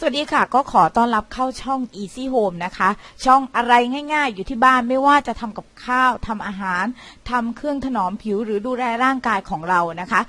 สวัสดีค่ะ ก็ขอต้อนรับเข้าช่อง Easy Home นะคะ ช่องอะไรง่ายๆ อยู่ที่บ้านไม่ว่าจะทำกับข้าวทำอาหารทำเครื่องถนอมผิวหรือดูแลร่างกายของเรานะคะ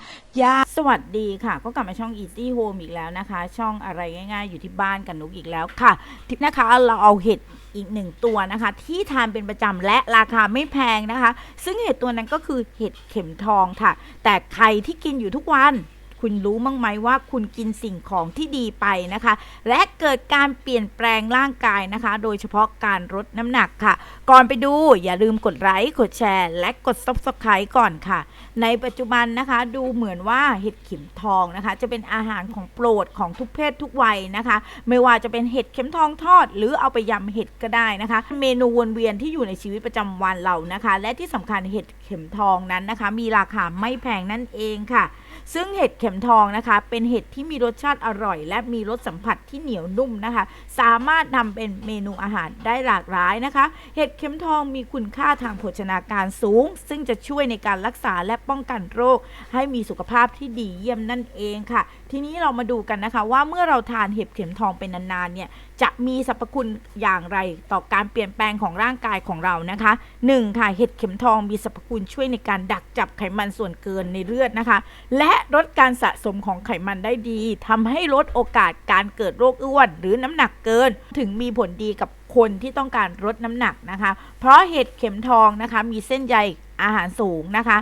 ยาสวัสดีค่ะ ก็กลับมาช่อง Easy Home อีกแล้วนะคะ ช่องอะไรง่ายๆ อยู่ที่บ้านกันนุกอีกแล้วค่ะทิปนะคะเราเอาเห็ดอีกหนึ่งตัวนะคะ ที่ทานเป็นประจำและราคาไม่แพงนะคะ ซึ่งเห็ดตัวนั้นก็คือเห็ดเข็มทองค่ะ แต่ใครที่กินอยู่ทุกวัน คุณรู้มั้งไหมว่าคุณกินสิ่งของที่ดีไปนะคะ และเกิดการเปลี่ยนแปลงร่างกายนะคะ โดยเฉพาะการลดน้ำหนักค่ะ ก่อนไปดูอย่าลืมกดไลค์กดแชร์ และกด subscribe ก่อนค่ะ ในปัจจุบันนะคะดูเหมือนว่าเห็ดเข็มทองนะคะ จะเป็นอาหารของโปรดของทุกเพศทุกวัยนะคะ ไม่ว่าจะเป็นเห็ดเข็มทองทอด หรือเอาไปยำเห็ดก็ได้นะคะ เมนูวนเวียนที่อยู่ในชีวิตประจำวันเรานะคะ และที่สำคัญเห็ดเข็มทองนั้นนะคะ มีราคาไม่แพงนั่นเองค่ะ ซึ่งเห็ดเข็มข็มทองนะคะ เป็นเห็ดที่มีรสชาติอร่อย และมีรสสัมผัสที่เหนียวนุ่มนะคะ สามารถนำเป็นเมนูอาหารได้หลากหลายนะคะ เห็ดเข็มทองมีคุณค่าทางโภชนาการสูง ซึ่งจะช่วยในการรักษาและป้องกันโรค ให้มีสุขภาพที่ดีเยี่ยมนั่นเองค่ะ ทีนี้เรามาดูกันนะคะ ว่าเมื่อเราทานเห็ดเข็มทองเป็นนานๆเนี่ย จะมีสรรพคุณอย่างไรต่อการเปลี่ยนแปลงของร่างกายของเรานะคะ 1. ค่ะเห็ดเข็มทองมีสรรพคุณช่วยในการดักจับไขมันส่วนเกินในเลือดนะคะ และลดการสะสมของไขมันได้ดีทำให้ลดโอกาสการเกิดโรคอ้วน หรือน้ำหนักเกิน ถึงมีผลดีกับคนที่ต้องการลดน้ำหนักนะคะ เพราะเห็ดเข็มทองนะคะมีเส้นใยอาหารสูงนะคะ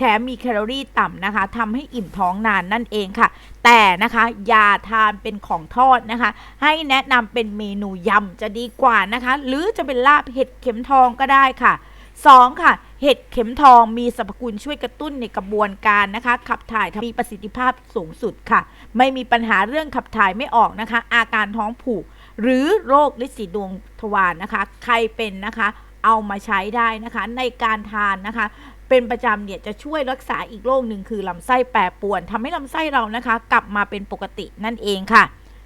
แถมมีแคลอรี่ต่ำนะคะทำให้อิ่มท้องนานนั่นเองค่ะ แต่นะคะอย่าทานเป็นของทอดนะคะ ให้แนะนำเป็นเมนูยำจะดีกว่านะคะ หรือจะเป็นลาบเห็ดเข็มทองก็ได้ค่ะ 2. ค่ะเห็ดเข็มทองมีสรรพคุณช่วยกระตุ้นในกระบวนการนะคะ ขับถ่ายมีประสิทธิภาพสูงสุดค่ะ ไม่มีปัญหาเรื่องขับถ่ายไม่ออกนะคะ อาการท้องผูก หรือโรคลิสีดวงทวารนะคะ ใครเป็นนะคะ เอามาใช้ได้นะคะ ในการทานนะคะ เป็นประจำเนี่ยจะช่วยรักษาอีกโรคหนึ่งคือลำไส้แปรปรวนทำให้ลำไส้เรานะคะ กลับมาเป็นปกตินั่นเองค่ะ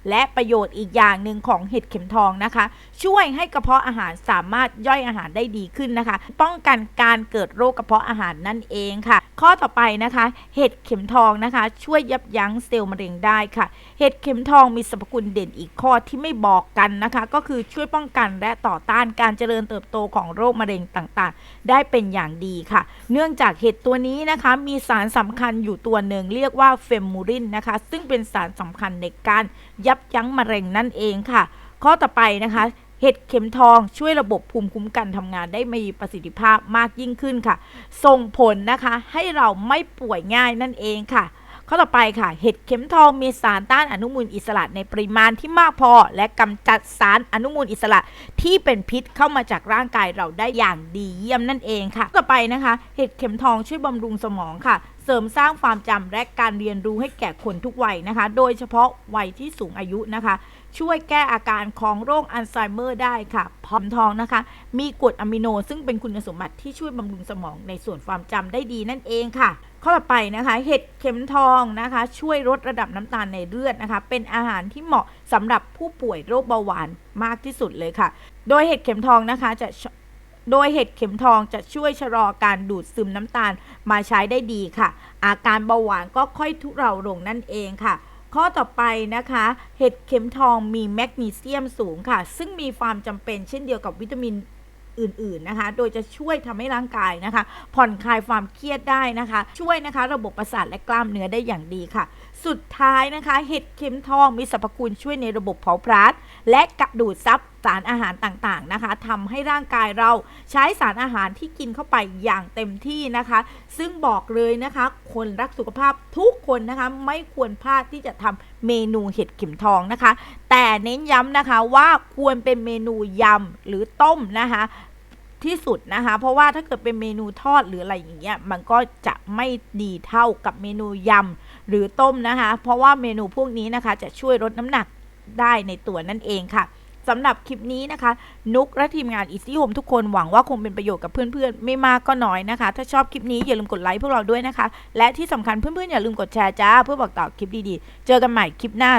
และประโยชน์อีกอย่างหนึ่งของเห็ดเข็มทองนะคะ ช่วยให้กระเพาะอาหารสามารถย่อยอาหารได้ดีขึ้นนะคะ ป้องกันการเกิดโรคกระเพาะอาหารนั่นเองค่ะ ข้อต่อไปนะคะ เห็ดเข็มทองนะคะ ช่วยยับยั้งเซลล์มะเร็งได้ค่ะ เห็ดเข็มทองมีสรรพคุณเด่นอีกข้อที่ไม่บอกกันนะคะ ก็คือช่วยป้องกันและต่อต้านการเจริญเติบโตของโรคมะเร็งต่างๆ ได้เป็นอย่างดีค่ะ เนื่องจากเห็ดตัวนี้นะคะมีสารสำคัญอยู่ตัวหนึ่งเรียกว่าเฟมูรินนะคะ ซึ่งเป็นสารสำคัญในการยับยั้งมะเร็งนั่นเองค่ะ ข้อต่อไปนะคะ เห็ดเข็มทองช่วยระบบภูมิคุ้มกันทำงานได้มีประสิทธิภาพมากยิ่งขึ้นค่ะ ส่งผลนะคะให้เราไม่ป่วยง่ายนั่นเองค่ะข้อต่อไปค่ะ เห็ดเข็มทองมีสารต้านอนุมูลอิสระในปริมาณที่มากพอ และกำจัดสารอนุมูลอิสระที่เป็นพิษเข้ามาจากร่างกายเราได้อย่างดีเยี่ยมนั่นเองค่ะ ต่อไปนะคะ เห็ดเข็มทองช่วยบำรุงสมองค่ะ เสริมสร้างความจำและการเรียนรู้ให้แก่คนทุกวัยนะคะ โดยเฉพาะวัยที่สูงอายุนะคะ ช่วยแก้อาการของโรคอัลไซเมอร์ได้ค่ะพร้อมทองนะคะ มีกรดอะมิโนซึ่งเป็นคุณสมบัติที่ช่วยบำรุงสมองในส่วนความจำได้ดีนั่นเองค่ะ ข้อต่อไปนะคะ เห็ดเข็มทองนะคะ ช่วยลดระดับน้ำตาลในเลือดนะคะ เป็นอาหารที่เหมาะสำหรับผู้ป่วยโรคเบาหวานมากที่สุดเลยค่ะ โดยเห็ดเข็มทองนะคะจะ โดยเห็ดเข็มทองจะช่วยชะลอการดูดซึมน้ำตาลมาใช้ได้ดีค่ะ อาการเบาหวานก็ค่อยทุเลาลงนั่นเองค่ะ ข้อต่อไปนะคะ เห็ดเข็มทองมีแมกนีเซียมสูงค่ะ ซึ่งมีความจำเป็นเช่นเดียวกับวิตามินอื่นๆนะคะ โดยจะช่วยทำให้ร่างกายนะคะ ผ่อนคลายความเครียดได้นะคะ ช่วยนะคะ ระบบประสาทและกล้ามเนื้อได้อย่างดีค่ะ สุดท้ายนะคะ เห็ดเข็มทองมีสรรพคุณช่วยในระบบเผาผลาญและกระดูดซับสารอาหารต่างๆนะคะทำให้ร่างกายเราใช้สารอาหารที่กินเข้าไปอย่างเต็มที่นะคะ ซึ่งบอกเลยนะคะ คนรักสุขภาพทุกคนนะคะไม่ควรพลาดที่จะทำเมนูเห็ดเข็มทองนะคะ แต่เน้นย้ำนะคะว่าควรเป็นเมนูยำหรือต้มนะคะที่สุดนะคะ เพราะว่าถ้าเกิดเป็นเมนูทอดหรืออะไรอย่างเงี้ยมันก็จะไม่ดีเท่ากับเมนูยำ หรือต้มนะคะ เพราะว่าเมนูพวกนี้นะคะ จะช่วยลดน้ำหนักได้ในตัวนั่นเองค่ะสำหรับคลิปนี้นะคะ นุกและทีมงานอิซี่โฮมทุกคนหวังว่าคงเป็นประโยชน์กับเพื่อนๆ ไม่มากก็น้อยนะคะ ถ้าชอบคลิปนี้อย่าลืมกดไลค์พวกเราด้วยนะคะ และที่สำคัญเพื่อนๆ อย่าลืมกดแชร์จ้า เพื่อบอกต่อคลิปดีๆ เจอกันใหม่คลิปหน้า